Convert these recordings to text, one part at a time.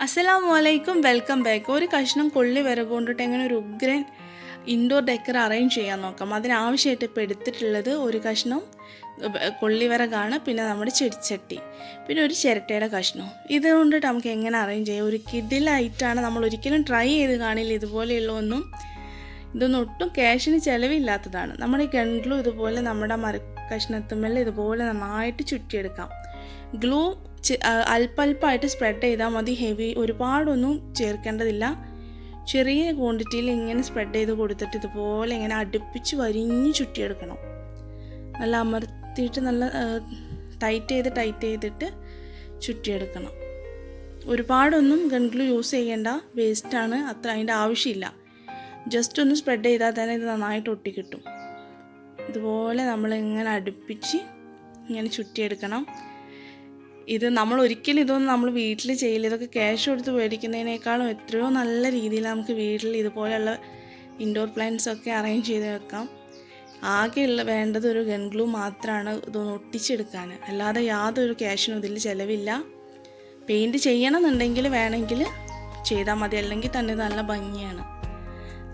അസ്സലാമു വലൈക്കും welcome back. ഒരു കഷ്ണം കൊള്ളി വരെ കൊണ്ടിട്ട് എങ്ങനെ ഒരു ഉഗ്രൻ ഇൻഡോർ ഡെക്കർ അറേഞ്ച് ചെയ്യാൻ നോക്കാം. അതിനാവശ്യമായിട്ട് ഇപ്പോൾ എടുത്തിട്ടുള്ളത് ഒരു കഷ്ണം ഏർ, കൊള്ളി വിറകാണ് പിന്നെ നമ്മുടെ ചെടിച്ചട്ടി. പിന്നെ ഒരു ചിരട്ടയുടെ കഷ്ണവും ഇത് കൊണ്ടിട്ട് നമുക്ക് എങ്ങനെ അറേഞ്ച് ചെയ്യാം? ഒരു കിഡിലായിട്ടാണ് നമ്മൾ ഒരിക്കലും ട്രൈ ചെയ്ത് കാണില്ല. ഇതുപോലെയുള്ള ഒന്നും ഇതൊന്നും ഒട്ടും ക്യാഷിന് ചിലവില്ലാത്തതാണ്. നമ്മുടെ ഗൺഗ്ലൂ ഇതുപോലെ നമ്മുടെ മര കഷ്ണത്തുമ്മൽ ഇതുപോലെ നന്നായിട്ട് ചുറ്റിയെടുക്കാം. ഗ്ലൂ അല്പല്പമായിട്ട് സ്പ്രെഡ് ചെയ്താൽ മതി. ഹെവി ഒരുപാടൊന്നും ചേർക്കേണ്ടതില്ല. ചെറിയ ക്വാണ്ടിറ്റിയിൽ ഇങ്ങനെ സ്പ്രെഡ് ചെയ്ത് കൊടുത്തിട്ട് ഇതുപോലെ ഇങ്ങനെ അടുപ്പിച്ച് വരിഞ്ഞ് ചുറ്റിയെടുക്കണം. നല്ല അമർത്തിയിട്ട് നല്ല ടൈറ്റ് ചെയ്ത് ടൈറ്റ് ചെയ്തിട്ട് ചുറ്റിയെടുക്കണം. ഒരുപാടൊന്നും ഗൺഗ്ലൂ യൂസ് ചെയ്യേണ്ട വേസ്റ്റാണ് അത്ര അതിന്റെ ആവശ്യമില്ല. ജസ്റ്റ് ഒന്ന് സ്പ്രെഡ് ചെയ്താൽ തന്നെ ഇത് നന്നായിട്ട് ഒട്ടിക്കിട്ടും ഇതുപോലെ നമ്മളിങ്ങനെ അടുപ്പിച്ച് ഇങ്ങനെ ചുറ്റിയെടുക്കണം. ഇത് നമ്മൾ ഒരിക്കലും ഇതൊന്നും നമ്മൾ വീട്ടിൽ ചെയ്യില്ല. ഇതൊക്കെ ക്യാഷ് കൊടുത്ത് മേടിക്കുന്നതിനേക്കാളും എത്രയോ നല്ല രീതിയിൽ നമുക്ക് വീട്ടിൽ ഇതുപോലെയുള്ള ഇൻഡോർ പ്ലാന്റ്സ് ഒക്കെ അറേഞ്ച് ചെയ്ത് വെക്കാം. ആകെയുള്ള വേണ്ടത് ഒരു ഗൺഗ്ലൂ മാത്രമാണ് ഇതൊന്ന് ഒട്ടിച്ചെടുക്കാൻ അല്ലാതെ യാതൊരു ക്യാഷിനും ഇതിൽ ചിലവില്ല. പെയിന്റ് ചെയ്യണമെന്നുണ്ടെങ്കിൽ വേണമെങ്കിൽ ചെയ്താൽ മതി. അല്ലെങ്കിൽ തന്നെ നല്ല ഭംഗിയാണ്.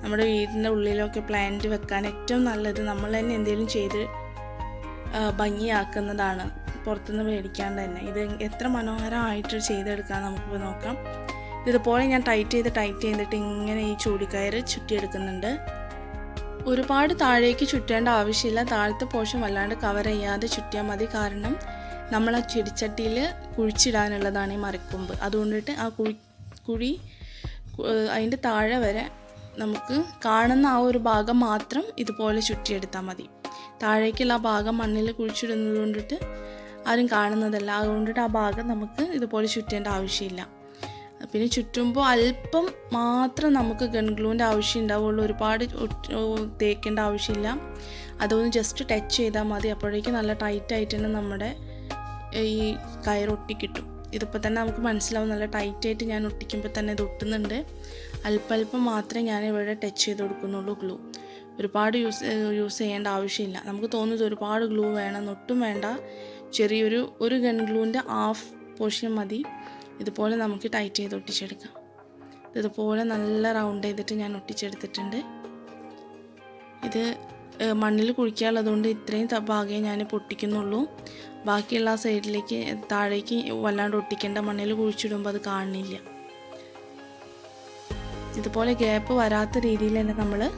നമ്മുടെ വീടിന്റെ ഉള്ളിലൊക്കെ പ്ലാന്റ് വെക്കാൻ ഏറ്റവും നല്ലത് നമ്മൾ തന്നെ എന്തെങ്കിലും ചെയ്ത് ഭംഗിയാക്കുന്നതാണ്. പുറത്തുനിന്ന് മേടിക്കാണ്ട് തന്നെ. ഇത് എത്ര മനോഹരമായിട്ട് ചെയ്തെടുക്കാൻ നമുക്ക് നോക്കാം. ഇതുപോലെ ഞാൻ ടൈറ്റ് ചെയ്ത് ടൈറ്റ് ചെയ്തിട്ട് ഇങ്ങനെ ഈ ചൂടിക്കയർ ചുറ്റിയെടുക്കുന്നുണ്ട്. ഒരുപാട് താഴേക്ക് ചുറ്റേണ്ട ആവശ്യമില്ല. താഴത്തെ പോർഷൻ വല്ലാണ്ട് കവർ ചെയ്യാതെ ചുറ്റിയാൽ മതി. കാരണം നമ്മൾ ആ ചെടിച്ചട്ടിയിൽ കുഴിച്ചിടാനുള്ളതാണ് ഈ മരക്കൊമ്പ്. അതുകൊണ്ടിട്ട് ആ കുഴി കുഴി അതിന്റെ താഴെ വരെ നമുക്ക് കാണുന്ന ആ ഒരു ഭാഗം മാത്രം ഇതുപോലെ ചുറ്റിയെടുത്താൽ മതി. താഴേക്കുള്ള ആ ഭാഗം മണ്ണിൽ കുഴിച്ചിടുന്നത് കൊണ്ടിട്ട് ആരും കാണുന്നതല്ല. അതുകൊണ്ടിട്ട് ആ ഭാഗം നമുക്ക് ഇതുപോലെ ചുറ്റേണ്ട ആവശ്യമില്ല. പിന്നെ ചുറ്റുമ്പോൾ അല്പം മാത്രം നമുക്ക് ഗൺഗ്ലൂവിന്റെ ആവശ്യം ഉണ്ടാവുള്ളൂ. ഒരുപാട് തേക്കേണ്ട ആവശ്യമില്ല. അതൊന്ന് ജസ്റ്റ് ടച്ച് ചെയ്താൽ മതി. അപ്പോഴേക്കും നല്ല ടൈറ്റ് ആയിട്ട് തന്നെ നമ്മുടെ ഈ കയറൊട്ടി കിട്ടും. ഇതിപ്പോൾ തന്നെ നമുക്ക് മനസ്സിലാവും. നല്ല ടൈറ്റായിട്ട് ഞാൻ ഒട്ടിക്കുമ്പോൾ തന്നെ ഇത് ഒട്ടുന്നുണ്ട്. അല്പല്പം മാത്രമേ ഞാൻ ഇവിടെ ടച്ച് ചെയ്ത് കൊടുക്കുന്നുള്ളൂ ഗ്ലൂ ഒരുപാട് യൂസ് യൂസ് ചെയ്യേണ്ട ആവശ്യമില്ല. നമുക്ക് തോന്നുന്നത് ഒരുപാട് ഗ്ലൂ വേണം. ഒട്ടും വേണ്ട. ചെറിയൊരു ഒരു ഗൺ ഗ്ലൂവിന്റെ ഹാഫ് പോർഷൻ മതി. ഇതുപോലെ നമുക്ക് ടൈറ്റ് ചെയ്ത് ഒട്ടിച്ചെടുക്കാം. ഇതുപോലെ നല്ല റൗണ്ട് ചെയ്തിട്ട് ഞാൻ ഒട്ടിച്ചെടുത്തിട്ടുണ്ട്. ഇത് മണ്ണിൽ കുഴിക്കാനുള്ളതുകൊണ്ട് ഇത്രയും ഭാഗമേ ഞാൻ പൊട്ടിക്കുന്നുള്ളൂ. ബാക്കിയുള്ള ആ സൈഡിലേക്ക് താഴേക്ക് വല്ലാണ്ട് ഒട്ടിക്കേണ്ട മണ്ണിൽ കുഴിച്ചിടുമ്പോൾ അത് കാണുന്നില്ല. ഇതുപോലെ ഗ്യാപ്പ് വരാത്ത രീതിയിൽ തന്നെ നമ്മൾ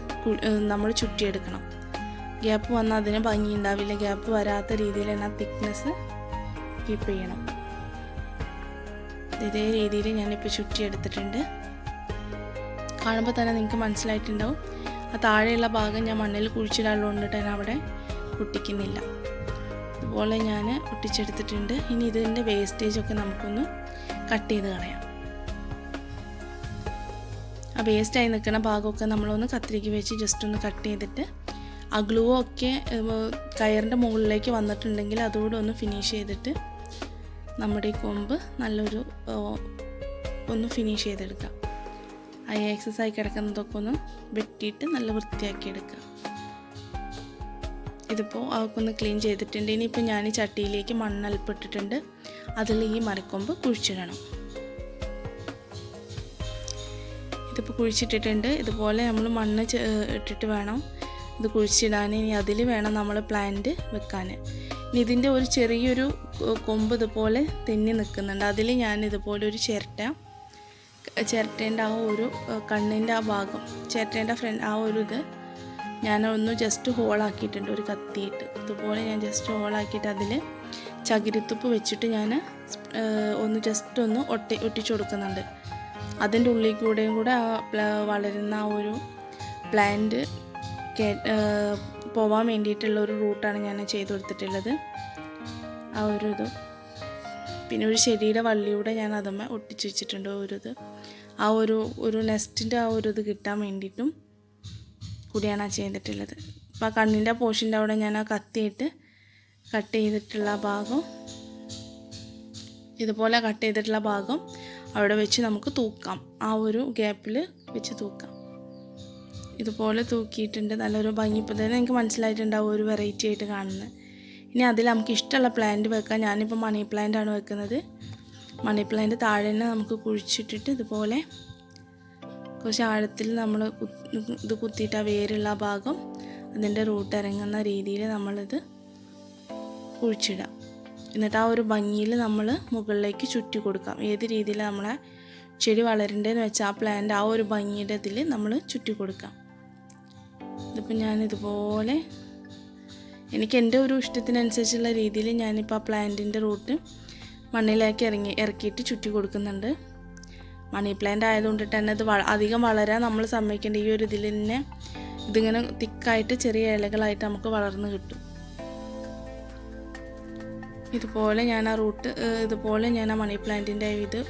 നമ്മൾ ചുറ്റിയെടുക്കണം. ഗ്യാപ്പ് വന്നാൽ അതിന് ഭംഗി ഉണ്ടാവില്ല ഗ്യാപ്പ് വരാത്ത രീതിയിൽ തന്നെ തിക്നെസ് കീപ്പ് ചെയ്യണം. ഇതേ രീതിയിൽ ഞാനിപ്പോൾ ചുറ്റിയെടുത്തിട്ടുണ്ട്. കാണുമ്പോൾ തന്നെ നിങ്ങൾക്ക് മനസ്സിലായിട്ടുണ്ടാവും. ആ താഴെയുള്ള ഭാഗം ഞാൻ മണ്ണിൽ കുഴിച്ചിടാനുള്ളതുകൊണ്ട് തന്നെ അവിടെ ഒട്ടിക്കുന്നില്ല അതുപോലെ ഞാൻ ഒട്ടിച്ചെടുത്തിട്ടുണ്ട് ഇനി ഇതിന്റെ വേസ്റ്റേജ് ഒക്കെ നമുക്കൊന്ന് കട്ട് ചെയ്ത് കളയാം. ആ വേസ്റ്റായി നിൽക്കുന്ന ഭാഗമൊക്കെ നമ്മളൊന്ന് കത്തിരിക്ക് വെച്ച് ജസ്റ്റ് ഒന്ന് കട്ട് ചെയ്തിട്ട് ആ ഗ്ലൂ ഒക്കെ കയറിന്റെ മുകളിലേക്ക് വന്നിട്ടുണ്ടെങ്കിൽ അതുകൂടെ ഒന്ന് ഫിനിഷ് ചെയ്തിട്ട് നമ്മുടെ ഈ കൊമ്പ് നല്ലൊരു ഒന്ന് ഫിനിഷ് ചെയ്തെടുക്കാം. ആ എക്സസ് ആയി കിടക്കുന്നതൊക്കെ ഒന്ന് വെട്ടിയിട്ട് നല്ല വൃത്തിയാക്കി എടുക്കുക ഇതിപ്പോൾ അതൊക്കെ ഒന്ന് ക്ലീൻ ചെയ്തിട്ടുണ്ട്. ഇനിയിപ്പോൾ ഞാൻ ഈ ചട്ടിയിലേക്ക് മണ്ണൽപ്പിട്ടിട്ടുണ്ട് അതിൽ ഈ മരക്കൊമ്പ് കുഴിച്ചിടണം. ഇതിപ്പോൾ കുഴിച്ചിട്ടിട്ടുണ്ട്. ഇതുപോലെ നമ്മൾ മണ്ണ് ഇട്ടിട്ട് വേണം ഇത് കുഴിച്ചിടാൻ ഇനി അതിൽ വേണം നമ്മൾ പ്ലാന്റ് വെക്കാൻ. ഇനി ഇതിന്റെ ഒരു ചെറിയൊരു കൊമ്പ് ഇതുപോലെ തെന്നി നിൽക്കുന്നുണ്ട്. അതിൽ ഞാൻ ഇതുപോലെ ഒരു ചിരട്ട ചിരട്ടേന്റെ ആ ഒരു കണ്ണിന്റെ ആ ഭാഗം ചിരട്ടേന്റെ ഫ്രണ്ട് ആ ഒരു ഇത് ഞാൻ ഒന്ന് ജസ്റ്റ് ഹോളാക്കിയിട്ടുണ്ട് ഒരു കത്തിയിട്ട്. ഇതുപോലെ ഞാൻ ജസ്റ്റ് ഹോളാക്കിയിട്ട് അതിൽ ചകിരിത്തുപ്പ് വെച്ചിട്ട് ഞാൻ ഒന്ന് ജസ്റ്റ് ഒന്ന് ഒട്ടി ഒട്ടിച്ചു കൊടുക്കുന്നുണ്ട്. അതിന്റെ ഉള്ളിൽ കൂടെയും കൂടെ ആ വളരുന്ന ആ ഒരു പ്ലാന്റ് പോവാൻ വേണ്ടിയിട്ടുള്ള ഒരു റൂട്ടാണ് ഞാൻ ചെയ്തു കൊടുത്തിട്ടുള്ളത്. ആ ഒരു ഇത്. പിന്നെ ഒരു ചെടിയുടെ വള്ളിയൂടെ ഞാൻ അതമ്മ ഒട്ടിച്ചു വെച്ചിട്ടുണ്ട് ഒരു ഇത് ആ ഒരു ഒരു നെസ്റ്റിന്റെ ആ ഒരു ഇത് കിട്ടാൻ വേണ്ടിയിട്ടും കൂടിയാണ് ആ ചെയ്തിട്ടുള്ളത്. അപ്പോൾ ആ കണ്ണിന്റെ പോർഷന്റെ അവിടെ ഞാൻ ആ കത്തിയിട്ട് കട്ട് ചെയ്തിട്ടുള്ള ഭാഗം ഇതുപോലെ കട്ട് ചെയ്തിട്ടുള്ള ഭാഗം അവിടെ വെച്ച് നമുക്ക് തൂക്കാം. ആ ഒരു ഗ്യാപ്പിൽ വെച്ച് തൂക്കാം. ഇതുപോലെ തൂക്കിയിട്ടുണ്ട്. നല്ലൊരു ഭംഗി. ഇപ്പോൾ തന്നെ എനിക്ക് മനസ്സിലായിട്ടുണ്ടാവും ഒരു വെറൈറ്റി ആയിട്ട് കാണുന്നത്. ഇനി അതിൽ നമുക്ക് ഇഷ്ടമുള്ള പ്ലാന്റ് വെക്കാം. ഞാനിപ്പോൾ മണി പ്ലാന്റ് ആണ് വെക്കുന്നത്. മണി പ്ലാന്റ് താഴെ തന്നെ നമുക്ക് കുഴിച്ചിട്ടിട്ട് ഇതുപോലെ കുറച്ച് ആഴത്തിൽ നമ്മൾ ഇത് കുത്തിയിട്ട് ആ വേരുള്ള ഭാഗം അതിന്റെ റൂട്ട് ഇറങ്ങുന്ന രീതിയിൽ നമ്മളിത് കുഴിച്ചിടാം. എന്നിട്ട് ആ ഒരു ഭംഗിയിൽ നമ്മൾ മുകളിലേക്ക് ചുറ്റി കൊടുക്കാം. ഏത് രീതിയിൽ നമ്മളെ ചെടി വളരേണ്ടതെന്ന് വെച്ചാൽ ആ പ്ലാന്റ് ആ ഒരു ഭംഗിയുടെ ഇതിൽ നമ്മൾ ചുറ്റി കൊടുക്കാം. ഇതിപ്പോൾ ഞാൻ ഇതുപോലെ എനിക്ക് എന്റെ ഒരു ഇഷ്ടത്തിനനുസരിച്ചുള്ള രീതിയിൽ ഞാനിപ്പോൾ ആ പ്ലാന്റിന്റെ റൂട്ട് മണ്ണിലേക്ക് ഇറങ്ങി ഇറക്കിയിട്ട് ചുറ്റി കൊടുക്കുന്നുണ്ട്. മണി പ്ലാന്റ് ആയതുകൊണ്ട് തന്നെ അത് അധികം വളരാൻ നമ്മൾ സമ്മതിക്കേണ്ട ഈ ഒരു ഇതിൽ തന്നെ ഇതിങ്ങനെ തിക്കായിട്ട് ചെറിയ ഇലകളായിട്ട് നമുക്ക് വളർന്ന് കിട്ടും. ഇതുപോലെ ഞാൻ ആ റൂട്ട് ഇതുപോലെ ഞാൻ ആ മണി പ്ലാന്റിന്റെ ഇത്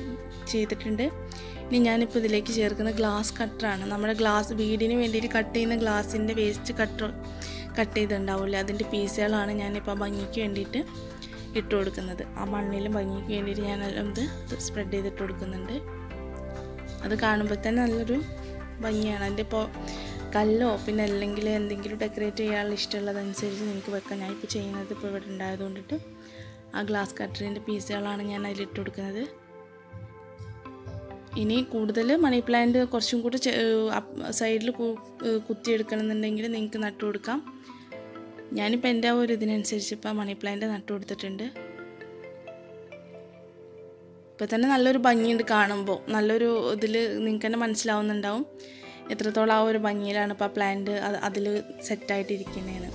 ചെയ്തിട്ടുണ്ട്. ഇനി ഞാനിപ്പോൾ ഇതിലേക്ക് ചേർക്കുന്ന ഗ്ലാസ് കട്ടറാണ് നമ്മുടെ ഗ്ലാസ് വീടിന് വേണ്ടിയിട്ട് കട്ട് ചെയ്യുന്ന ഗ്ലാസിന്റെ വേസ്റ്റ് കട്ടർ കട്ട് ചെയ്തിട്ടുണ്ടാവില്ലേ അതിന്റെ പീസുകളാണ് ഞാനിപ്പോൾ ഭംഗിക്ക് വേണ്ടിയിട്ട് ഇട്ട് കൊടുക്കുന്നത്. ആ മണ്ണിലും ഭംഗിക്ക് വേണ്ടിയിട്ട് ഞാൻ ഇത് സ്പ്രെഡ് ചെയ്തിട്ട് കൊടുക്കുന്നുണ്ട്. അത് കാണുമ്പോൾ തന്നെ നല്ലൊരു ഭംഗിയാണ്. അതിന്റെ ഇപ്പോൾ കല്ലോ പിന്നെ അല്ലെങ്കിൽ എന്തെങ്കിലും ഡെക്കറേറ്റ് ചെയ്യാനുള്ള ഇഷ്ടമുള്ളതനുസരിച്ച് നിങ്ങൾക്ക് വെക്കാം. ഞാൻ ഇപ്പോൾ ചെയ്യുന്നത് ഇപ്പോൾ ഇവിടെ ഉണ്ടായതുകൊണ്ടിട്ട് ആ ഗ്ലാസ് കട്ടറിന്റെ പീസുകളാണ് ഞാൻ അതിലിട്ട് കൊടുക്കുന്നത്. ഇനി കൂടുതൽ മണി പ്ലാന്റ് കുറച്ചും കൂടി സൈഡിൽ കുത്തിയെടുക്കണമെന്നുണ്ടെങ്കിൽ നിങ്ങൾക്ക് നട്ടു കൊടുക്കാം. ഞാനിപ്പോൾ എന്റെ ഒരു ഇതിനനുസരിച്ച് ഇപ്പോൾ മണി പ്ലാന്റ് നട്ടു കൊടുത്തിട്ടുണ്ട്. ഇപ്പോൾ തന്നെ നല്ലൊരു ഭംഗിയുണ്ട് കാണുമ്പോൾ നല്ലൊരു ഇതിൽ നിങ്ങൾക്ക് തന്നെ മനസ്സിലാവുന്നുണ്ടാവും. എത്രത്തോളം ആ ഒരു ഭംഗിയിലാണ് ഇപ്പോൾ ആ പ്ലാന്റ് അതിൽ സെറ്റായിട്ടിരിക്കുന്നതെന്ന്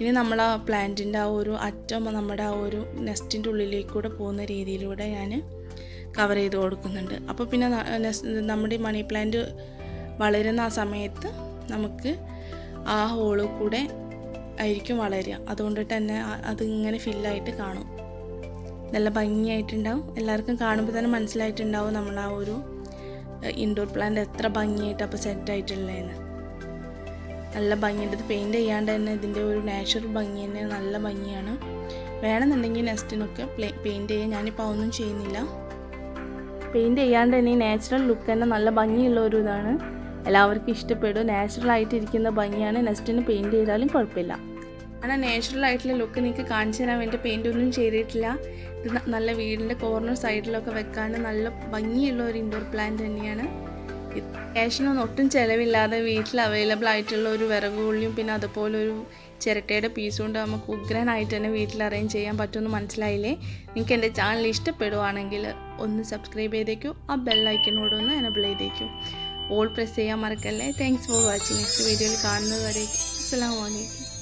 ഇനി നമ്മൾ ആ പ്ലാന്റിന്റെ ആ ഒരു അറ്റം നമ്മുടെ ആ ഒരു നെസ്റ്റിന്റെ ഉള്ളിലേക്കൂടെ പോകുന്ന രീതിയിലൂടെ ഞാൻ കവർ ചെയ്ത് കൊടുക്കുന്നുണ്ട്. അപ്പോൾ പിന്നെ നമ്മുടെ ഈ മണി പ്ലാന്റ് വളരുന്ന ആ സമയത്ത് നമുക്ക് ആ ഹോൾ കൂടെ ആയിരിക്കും വളരുക. അതുകൊണ്ട് തന്നെ അതിങ്ങനെ ഫില്ലായിട്ട് കാണും. നല്ല ഭംഗിയായിട്ടുണ്ടാവും. എല്ലാവർക്കും കാണുമ്പോൾ തന്നെ മനസ്സിലായിട്ടുണ്ടാവും നമ്മൾ ആ ഒരു ഇൻഡോർ പ്ലാന്റ് എത്ര ഭംഗിയായിട്ട് അപ്പോൾ സെറ്റ് സെറ്റായിട്ടുള്ളതെന്ന് നല്ല ഭംഗിയുണ്ട്. ഇത് പെയിന്റ് ചെയ്യാണ്ട് തന്നെ ഇതിന്റെ ഒരു നാച്ചുറൽ ഭംഗി തന്നെ നല്ല ഭംഗിയാണ്. വേണമെന്നുണ്ടെങ്കിൽ നെസ്റ്റിനൊക്കെ പെയിന്റ് ചെയ്യാൻ ഞാനിപ്പോൾ ഒന്നും ചെയ്യുന്നില്ല. പെയിന്റ് ചെയ്യാണ്ട് തന്നെ നാച്ചുറൽ ലുക്ക് തന്നെ നല്ല ഭംഗിയുള്ള ഒരു ഇതാണ്. എല്ലാവർക്കും ഇഷ്ടപ്പെടും. നാച്ചുറൽ ആയിട്ടിരിക്കുന്ന ഭംഗിയാണ്. നെക്സ്റ്റിന് പെയിന്റ് ചെയ്താലും കുഴപ്പമില്ല. അങ്ങനെ നാച്ചുറൽ ആയിട്ടുള്ള ലുക്ക് നിങ്ങൾക്ക് കാണിച്ചു തരാൻ വേണ്ടി പെയിന്റ് ഒന്നും ചെയ്തിട്ടില്ല. ഇത് നല്ല വീടിന്റെ കോർണർ സൈഡിലൊക്കെ വെക്കാൻ നല്ല ഭംഗിയുള്ള ഒരു ഇൻഡോർ പ്ലാന്റ് തന്നെയാണ്. ക്യാഷിനൊന്നും ഒട്ടും ചിലവില്ലാതെ വീട്ടിൽ അവൈലബിൾ ആയിട്ടുള്ള ഒരു വിറകുള്ളിയും പിന്നെ അതുപോലെ ഒരു ചിരട്ടയുടെ പീസ് കൊണ്ട് നമുക്ക് ഉഗ്രനായിട്ട് തന്നെ വീട്ടിൽ അറേഞ്ച് ചെയ്യാൻ പറ്റുമെന്ന് മനസ്സിലായില്ലേ? നിങ്ങൾക്ക് എന്റെ ചാനൽ ഇഷ്ടപ്പെടുവാണെങ്കിൽ ഒന്ന് സബ്സ്ക്രൈബ് ചെയ്തേക്കൂ ആ ബെല്ലൈക്കനോട് ഒന്ന് എനബിൾ ചെയ്തേക്കൂ. ഓൾ പ്രസ് ചെയ്യാൻ മറക്കല്ലേ? താങ്ക്സ് ഫോർ വാച്ചിങ് നെക്സ്റ്റ് വീഡിയോയിൽ കാണുന്നത് വരെ അസ്സാം വലൈക്കും